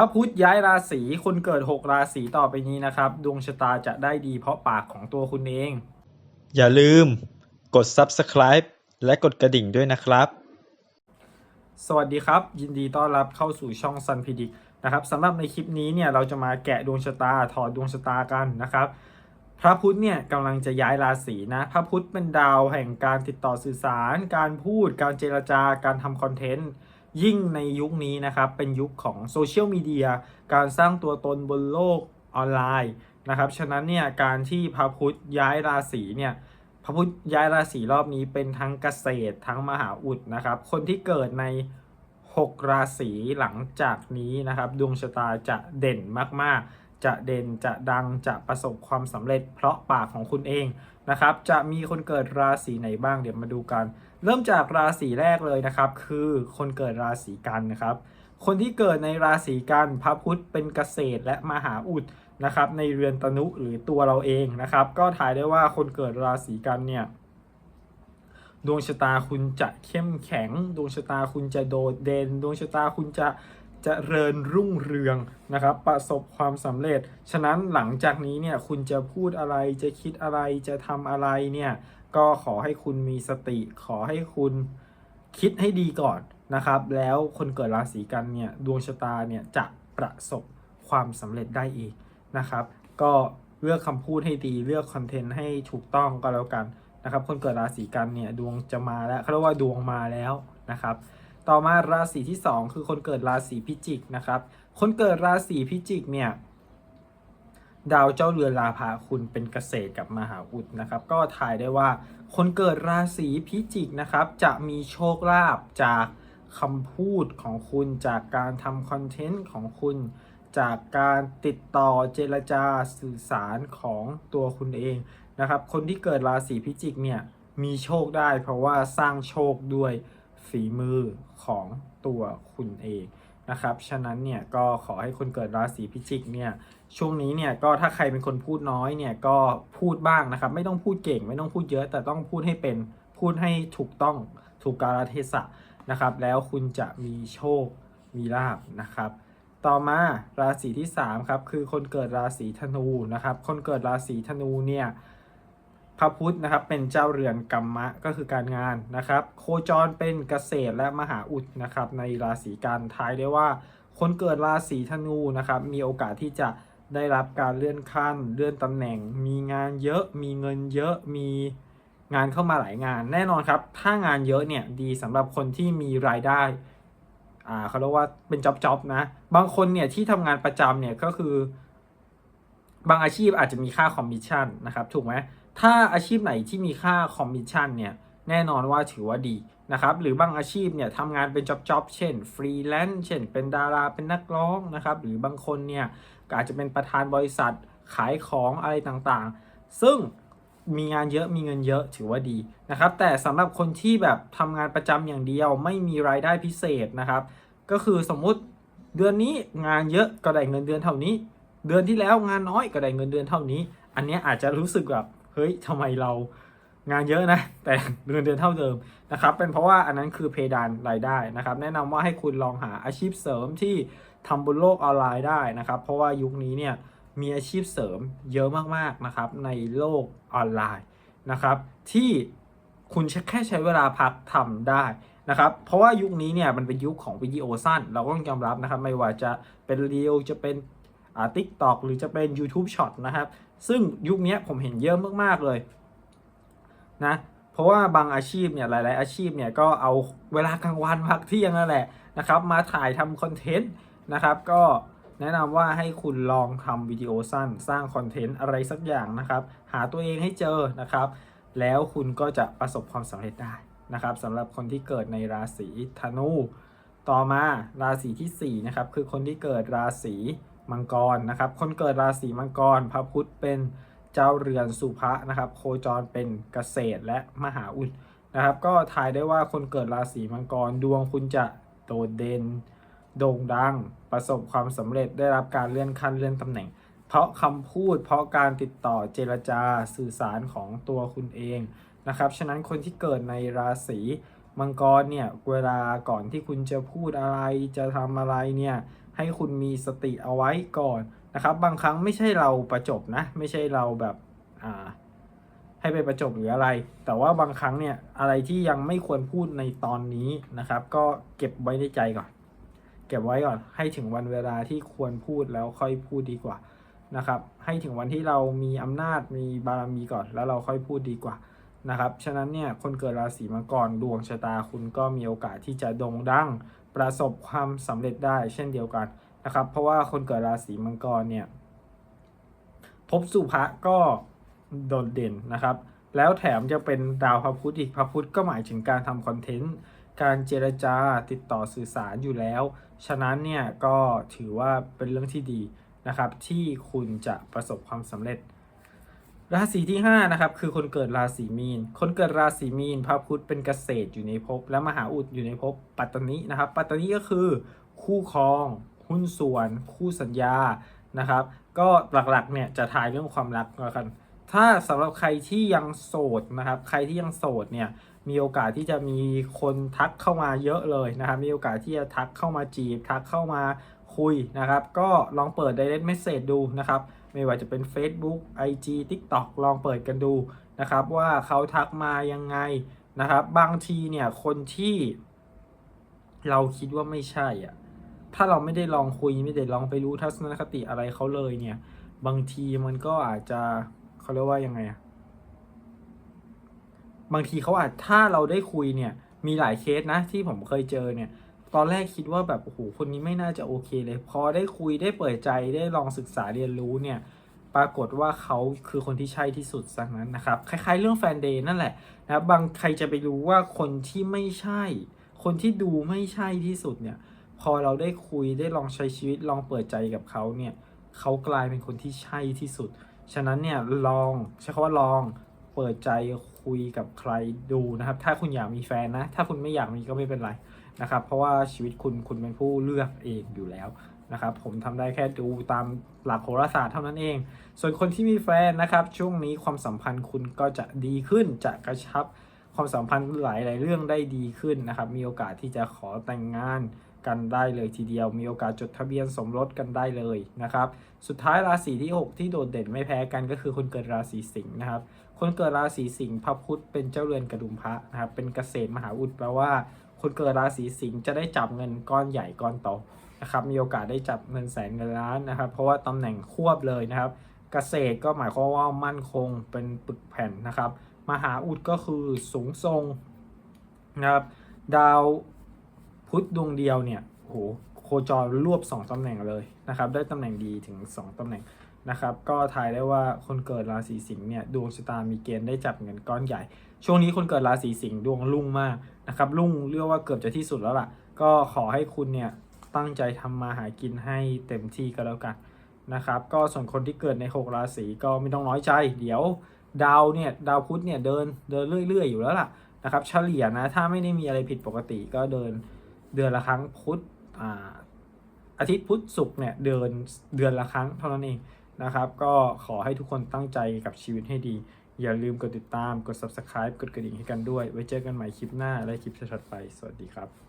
พระพุธย้ายราศีคนเกิด 6 ราศีต่อไปนี้นะครับ ดวงชะตาจะได้ดีเพราะปากของตัวคุณเอง อย่าลืมกด subscribe และกดกระดิ่งด้วยนะครับ สวัสดีครับ ยินดีต้อนรับเข้าสู่ช่อง Sun p r e d i c t นะครับสำหรับในคลิปนี้เนี่ยเราจะมาแกะดวงชะตาถอดดวงชะตากันนะครับ พระพุธเนี่ยกำลังจะย้ายราศีนะ พระพุธเป็นดาวแห่งการติดต่อสื่อสาร การพูด การเจรจาการทำคอนเทนต์ ยิ่งในยุคนี้นะครับเป็นยุคของโซเชียลมีเดียการสร้างตัวตนบนโลกออนไลน์นะครับฉะนั้นเนี่ยการที่พระพุธย้ายราศีเนี่ยพระพุธย้ายราศีรอบนี้เป็นทั้งเกษตรทั้งมหาอุดนะครับ คนที่เกิดใน 6 ราศีหลังจากนี้นะครับ ดวงชะตาจะเด่นมากๆ จะเด่นจะดังจะประสบความสำเร็จ เพราะปากของคุณเองนะครับ จะมีคนเกิดราศีไหนบ้างเดี๋ยวมาดูกัน เริ่มจากราศีแรกเลยนะครับ คือคนเกิดราศีกันนะครับ คนที่เกิดในราศีกันพระพุธเป็นเกษตรและมหาอุดนะครับในเรือนตนุหรือตัวเราเองนะครับ ก็ถ่ายได้ว่าคนเกิดราศีกันเนี่ยดวงชะตาคุณจะเข้มแข็ง ดวงชะตาคุณจะโดดเด่น ดวงชะตาคุณจะ จะเริญรุ่งเรืองนะครับ ประสบความสำเร็จ ฉะนั้นหลังจากนี้เนี่ยคุณจะพูดอะไรจะคิดอะไรจะทำอะไรเนี่ยก็ขอให้คุณมีสติ ขอให้คุณคิดให้ดีก่อนนะครับ แล้วคนเกิดราศีกันเนี่ยดวงชะตาเนี่ยจะประสบความสำเร็จได้เองนะครับ ก็เลือกคำพูดให้ดีเลือกคอนเทนต์ให้ถูกต้องก็แล้วกันนะครับ คนเกิดราศีกันเนี่ยดวงจะมาแล้วเขาเรียกว่าดวงมาแล้วนะครับ ต่อมาราศีที่ 2 คือคนเกิดราศีพิจิกนะครับ คนเกิดราศีพิจิกเนี่ยดาวเจ้าเรือนลาภาคุณเป็นเกษตรกับมหาอุดนะครับ ก็ถ่ายได้ว่าคนเกิดราศีพิจิกนะครับ จะมีโชคลาภจากคำพูดของคุณจากการทำคอนเทนต์ของคุณ จากการติดต่อเจรจาสื่อสารของตัวคุณเองนะครับ คนที่เกิดราศีพิจิกเนี่ยมีโชคได้เพราะว่าสร้างโชคด้วย ฝีมือของตัวคุณเองนะครับ ฉะนั้นเนี่ยก็ขอให้คนเกิดราศีพิจิกเนี่ยช่วงนี้เนี่ยก็ถ้าใครเป็นคนพูดน้อยเนี่ยก็พูดบ้างนะครับ ไม่ต้องพูดเก่ง ไม่ต้องพูดเยอะ แต่ต้องพูดให้เป็นพูดให้ถูกต้องถูกกาลเทศะนะครับ แล้วคุณจะมีโชคมีลาบนะครับ ต่อมาราศีที่3ครับคือคนเกิดราศีธนูนะครับ คนเกิดราศีธนูเนี่ย พระพุธนะครับเป็นเจ้าเรือนกรรมะก็คือการงานนะครับ โคจรเป็นเกษตรและมหาอุดนะครับในราศีกันท้ายได้ว่า คนเกิดราศีธนูนะครับมีโอกาสที่จะได้รับการเลื่อนขั้น เลื่อนตำแหน่ง มีงานเยอะมีเงินเยอะมีงานเข้ามาหลายงาน แน่นอนครับ ถ้างานเยอะเนี่ยดีสำหรับคนที่มีรายได้อ่าเขาเรียกว่าเป็นจ็อบจ็อบนะ บางคนเนี่ยที่ทำงานประจำเนี่ยก็คือบางอาชีพอาจจะมีค่าคอมมิชชั่นนะครับถูกไหม ถ้าอาชีพไหนที่มีค่าคอมมิชชั่นเนี่ยแน่นอนว่าถือว่าดีนะครับหรือบางอาชีพเนี่ยทำงานเป็นจ็อบๆเช่นฟรีแลนซ์เช่น เป็นดาราเป็นนักร้องนะครับหรือบางคนเนี่ยอาจจะเป็นประธานบริษัทขายของอะไรต่างๆ ซึ่งมีงานเยอะมีเงินเยอะถือว่าดีนะครับแต่สำหรับคนที่แบบทำงานประจำอย่างเดียวไม่มีรายได้พิเศษนะครับ ก็คือสมมุติเดือนนี้งานเยอะก็ได้เงินเดือนเท่านี้ เดือนที่แล้วงานน้อยก็ได้เงินเดือนเท่านี้ อันนี้อาจจะรู้สึกแบบ เฮ้ยทำไมเรางานเยอะนะ แต่เงินเดือนเท่าเดิมนะครับ เป็นเพราะว่าอันนั้นคือเพดานรายได้นะครับ แนะนำว่าให้คุณลองหาอาชีพเสริมที่ทำบนโลกออนไลน์ได้นะครับ เพราะว่ายุคนี้เนี่ยมีอาชีพเสริมเยอะมากๆนะครับในโลกออนไลน์นะครับ ที่คุณแค่ใช้เวลาพักทำได้นะครับ เพราะว่ายุคนี้เนี่ยมันเป็นยุคของวิดีโอสั้น เราก็ต้องยอมรับนะครับ ไม่ว่าจะเป็นเรียวจะเป็น ทิกตอกหรือจะเป็น YouTube Short นะครับ ซึ่งยุคนี้ผมเห็นเยอะมาก ๆ เลยนะเพราะว่าบางอาชีพเนี่ยหลาย ๆ อาชีพเนี่ยก็เอาเวลากลางวันพักเที่ยงนั่นแหละนะครับมาถ่ายทำคอนเทนต์นะครับก็แนะนำว่าให้คุณลองทำวิดีโอสั้นสร้างคอนเทนต์อะไรสักอย่างนะครับ หาตัวเองให้เจอนะครับ แล้วคุณก็จะประสบความสำเร็จได้นะครับสำหรับคนที่เกิดในราศีธนู ต่อมาราศีที่4นะครับคือคนที่เกิดราศี มังกรนะครับ คนเกิดราศีมังกร พระพุธเป็นเจ้าเรือนสุภะนะครับ โคจรเป็นเกษตรและมหาอุดนะครับ ก็ทายได้ว่าคนเกิดราศีมังกรดวงคุณจะโดดเด่นโด่งดัง ประสบความสำเร็จได้รับการเลื่อนขั้นเลื่อนตำแหน่ง เพราะคำพูดเพราะการติดต่อเจรจาสื่อสารของตัวคุณเองนะครับ ฉะนั้นคนที่เกิดในราศีมังกรเนี่ยเวลาก่อนที่คุณจะพูดอะไรจะทำอะไรเนี่ย ให้คุณมีสติเอาไว้ก่อนนะครับ บางครั้งไม่ใช่เราประจบนะ ไม่ใช่เราแบบอ่าให้ไปประจบหรืออะไร แต่ว่าบางครั้งเนี่ยอะไรที่ยังไม่ควรพูดในตอนนี้นะครับ ก็เก็บไว้ในใจก่อน เก็บไว้ก่อนให้ถึงวันเวลาที่ควรพูดแล้วค่อยพูดดีกว่านะครับ ให้ถึงวันที่เรามีอำนาจมีบารมีก่อน แล้วเราค่อยพูดดีกว่านะครับ ฉะนั้นเนี่ยคนเกิดราศีมังกรดวงชะตาคุณก็มีโอกาสที่จะโด่งดัง ประสบความสำเร็จได้เช่นเดียวกันนะครับ เพราะว่าคนเกิดราศีมังกรเนี่ยภพสุภะก็โดดเด่นนะครับ แล้วแถมจะเป็นดาวพระพุธอีกพระพุธก็หมายถึงการทำคอนเทนต์การเจรจาติดต่อสื่อสารอยู่แล้ว ฉะนั้นเนี่ยก็ถือว่าเป็นเรื่องที่ดีนะครับ ที่คุณจะประสบความสำเร็จ ราศีที่5นะครับคือคนเกิดราศีมีน คนเกิดราศีมีนพระพุธเป็นเกษตรอยู่ในภพและมหาอุดอยู่ในภพปัตตนินะครับปัตตนิก็คือคู่ครอง หุ้นส่วน คู่สัญญานะครับ ก็หลักๆเนี่ยจะทายเรื่องความรักกันถ้าสำหรับใครที่ยังโสดนะครับ ใครที่ยังโสดเนี่ยมีโอกาสที่จะมีคนทักเข้ามาเยอะเลยนะครับ มีโอกาสที่จะทักเข้ามาจีบ ทักเข้ามาคุยนะครับ ก็ลองเปิด direct message ดูนะครับ ไม่ว่าจะเป็น Facebook IG TikTok ลองเปิดกันดูนะครับ ว่าเขาทักมายังไงนะครับ บางทีเนี่ยคนที่เราคิดว่าไม่ใช่อะถ้าเราไม่ได้ลองคุยไม่ได้ลองไปรู้ทัศนคติอะไรเขาเลยเนี่ย บางทีมันก็อาจจะเขาเรียกว่ายังไงอะบางทีเขาอาจถ้าเราได้คุยเนี่ย มีหลายเคสนะที่ผมเคยเจอเนี่ย ตอนแรกคิดว่าแบบโอ้โหคนนี้ไม่น่าจะโอเคเลย พอได้คุยได้เปิดใจได้ลองศึกษาเรียนรู้เนี่ยปรากฏว่าเขาคือคนที่ใช่ที่สุดสักนั้นนะครับ คล้ายๆเรื่องแฟนเดย์นั่นแหละนะบบางใครจะไปรู้ว่าคนที่ไม่ใช่ คนที่ดูไม่ใช่ที่สุดเนี่ย พอเราได้คุยได้ลองใช้ชีวิตลองเปิดใจกับเขาเนี่ยเขากลายเป็นคนที่ใช่ที่สุด ฉะนั้นเนี่ยลองใช้คำว่าลองเปิดใจคุยกับใครดูนะครับ ถ้าคุณอยากมีแฟนนะ ถ้าคุณไม่อยากมีก็ไม่เป็นไร นะครับ เพราะว่าชีวิตคุณคุณเป็นผู้เลือกเองอยู่แล้วนะครับ ผมทำได้แค่ดูตามหลักโหราศาสตร์เท่านั้นเอง ส่วนคนที่มีแฟนนะครับ ช่วงนี้ความสัมพันธ์คุณก็จะดีขึ้นจะกระชับความสัมพันธ์หลายหลาย ๆ เรื่องได้ดีขึ้นนะครับ มีโอกาสที่จะขอแต่งงานกันได้เลยทีเดียว มีโอกาสจดทะเบียนสมรสกันได้เลยนะครับ สุดท้ายราศีที่ 6 ที่โดดเด่นไม่แพ้กันก็คือคนเกิดราศีสิงห์นะครับ คนเกิดราศีสิงห์พระพุธเป็นเจ้าเรือนกระดุมพระนะครับ เป็นเกษตรมหาอุดแปลว่า คนเกิดราศีสิงห์จะได้จับเงินก้อนใหญ่ก้อนโตนะครับมีโอกาสได้จับเงินแสนเงินล้านนะครับ เพราะว่าตำแหน่งควบเลยนะครับ เกษตรก็หมายความว่ามั่นคงเป็นปึกแผ่นนะครับ มหาอุดก็คือสูงทรงนะครับดาวพุธดวงเดียวเนี่ยโหโคจรรวบ 2 ตำแหน่งเลยนะครับได้ตำแหน่งดีถึง 2 ตำแหน่งนะครับก็ทายได้ว่าคนเกิดราศีสิงห์เนี่ยดวงชะตามีเกณฑ์ได้จับเงินก้อนใหญ่ ช่วงนี้คนเกิดราศีสิงห์ดวงรุ่งมาก นะครับรุ่งเรียกว่าเกือบจะที่สุดแล้วล่ะ ก็ขอให้คุณเนี่ยตั้งใจทำมาหากินให้เต็มที่ก็แล้วกันนะครับก็ส่วนคนที่เกิดใน 6 ราศีก็ไม่ต้องน้อยใจ เดี๋ยวดาวเนี่ยดาวพุธเนี่ยเดินเดินเรื่อย ๆ อยู่แล้วล่ะนะครับเฉลี่ยนะถ้าไม่ได้มีอะไรผิดปกติก็เดินเดือนละครั้งพุธอ่าอาทิตย์พุธศุกร์เนี่ยเดินเดือนละครั้งเท่านั้นเองนะครับ ก็ขอให้ทุกคนตั้งใจกับชีวิตให้ดี อย่าลืมกดติดตาม กด subscribe กดกระดิ่งให้กันด้วย ไว้เจอกันใหม่คลิปหน้าและคลิปถัดไป สวัสดีครับ